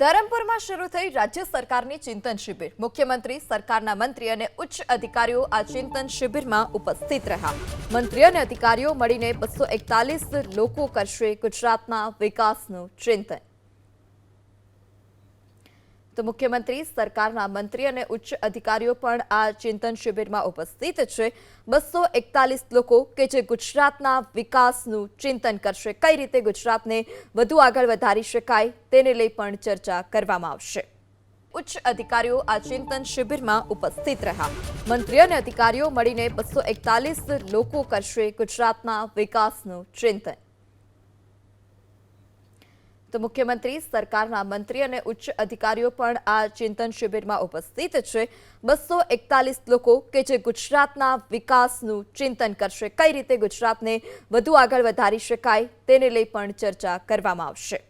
ધરમપુરમાં શરૂ થઈ રાજ્ય સરકારની ચિંતન શિબિર. મુખ્યમંત્રી, સરકારના મંત્રી અને ઉચ્ચ અધિકારીઓ આ ચિંતન શિબિરમાં ઉપસ્થિત રહ્યા. મંત્રી અને અધિકારીઓ મળીને બસો એકતાલીસ લોકો કરશે ગુજરાતના વિકાસનું ચિંતન. તો મુખ્યમંત્રી, સરકારના મંત્રી અને ઉચ્ચ અધિકારીઓ પણ આ ચિંતન શિબિરમાં ઉપસ્થિત છે. બસો એકતાલીસ લોકો કે જે ગુજરાતના વિકાસનું ચિંતન કરશે. કઈ રીતે ગુજરાતને વધુ આગળ વધારી શકાય તેને લઈ પણ ચર્ચા કરવામાં આવશે. ઉચ્ચ અધિકારીઓ આ ચિંતન શિબિરમાં ઉપસ્થિત રહ્યા. મંત્રી અને અધિકારીઓ મળીને બસો એકતાલીસ લોકો કરશે ગુજરાતના વિકાસનું ચિંતન. તો મુખ્યમંત્રી, સરકારના મંત્રી અને ઉચ્ચ અધિકારીઓ પણ આ ચિંતન શિબિરમાં ઉપસ્થિત છે. બસો એકતાલીસ લોકો કે જે ગુજરાતના વિકાસનું ચિંતન કરશે. કઈ રીતે ગુજરાતને વધુ આગળ વધારી શકાય તેને લઈ પણ ચર્ચા કરવામાં આવશે.